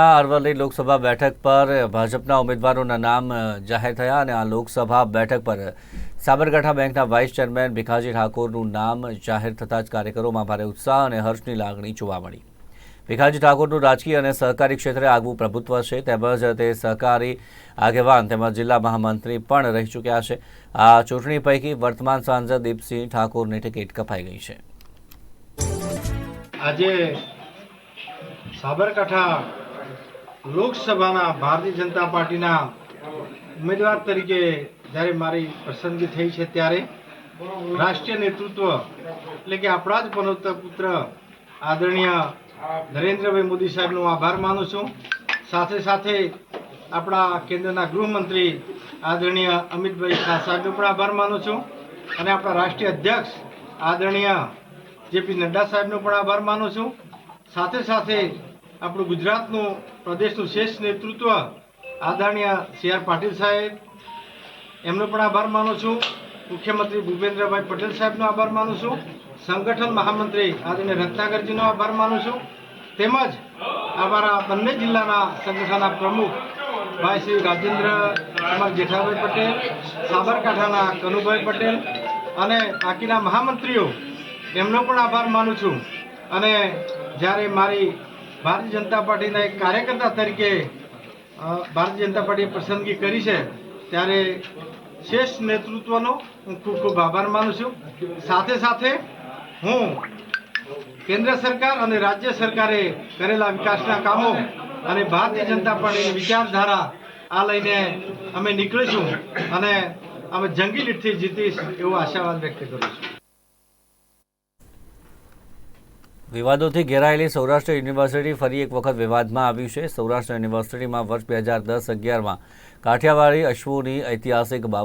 આ અરવલ્લી લોકસભા બેઠક પર ભાજપના ઉમેદવારોના નામ જાહેર થયા અને આ લોકસભા બેઠક પર સાબરકાંઠા બેંકના વાઇસ ચેરમેન ભીખાજી ઠાકોરનું નામ જાહેર થતાં જ કાર્યકરોમાં ભારે ઉત્સાહ અને હર્ષની લાગણી જોવા મળી. ભીખાજી ઠાકોરનું રાજકીય અને સહકારી ક્ષેત્રે આગવું પ્રભુત્વ છે, તેમજ તે સહકારી આગેવાન તેમજ જિલ્લા મહામંત્રી પણ રહી ચૂક્યા છે. આ ચૂંટણી પૈકી વર્તમાન સાંસદ દીપસિંહ ઠાકોરની ટિકિટ કપાઈ ગઈ છે. આજે સાબરકાંઠા લોકસભાના ભારતીય જનતા પાર્ટીના ઉમેદવાર તરીકે જ્યારે મારી પસંદગી થઈ છે ત્યારે રાષ્ટ્રીય નેતૃત્વ એટલે કે આપણા જ પનોતર પુત્ર આદરણીય નરેન્દ્રભાઈ મોદી સાહેબનો આભાર માનું છું. સાથે સાથે આપણા કેન્દ્રના ગૃહમંત્રી આદરણીય અમિતભાઈ શાહ સાહેબનો પણ આભાર માનું છું. અને આપણા રાષ્ટ્રીય અધ્યક્ષ આદરણીય જેપી નડ્ડા સાહેબનો પણ આભાર માનું છું. સાથે સાથે આપણું ગુજરાતનું પ્રદેશનું શ્રેષ્ઠ નેતૃત્વ આદરણીય સી આર પાટીલ સાહેબ. એમનો પણ આભાર માનું છું. મુખ્યમંત્રી ભૂપેન્દ્રભાઈ પટેલ સાહેબનો આભાર માનું છું. સંગઠન મહામંત્રી આદરણીય રત્નાકરજીનો આભાર માનું છું. તેમજ અમારા બંને જિલ્લાના સંગઠનના પ્રમુખ ભાઈ શ્રી રાજેન્દ્ર કુમાર જેઠાભાઈ પટેલ, સાબરકાંઠાના કનુભાઈ પટેલ અને બાકીના મહામંત્રીઓ, એમનો પણ આભાર માનું છું. અને જ્યારે મારી ભારતીય જનતા પાર્ટીના એક કાર્યકર્તા તરીકે ભારતીય જનતા પાર્ટીએ પસંદગી કરી છે. ત્યારે શ્રેષ્ઠ નેતૃત્વનો હું ખૂબ ખૂબ આભાર માનું છું. સાથે સાથે હું કેન્દ્ર સરકાર અને રાજ્ય સરકારે કરેલા વિકાસના કામો અને ભારતીય જનતા પાર્ટીની વિચારધારા આ લઈને અમે નીકળીશું અને અમે જંગી લીટથી જીતીશ એવો આશાવાદ વ્યક્ત કરું છું. વિવાદોથી ઘેરાયેલી સૌરાષ્ટ્ર યુનિવર્સિટી ફરી એક વખત વિવાદમાં આવી છે. સૌરાષ્ટ્ર યુનિવર્સિટીમાં વર્ષ બે હજાર દસ અગિયારમાં કાઠિયાવાડી, અશ્વોની ઐતિહાસિક બાબત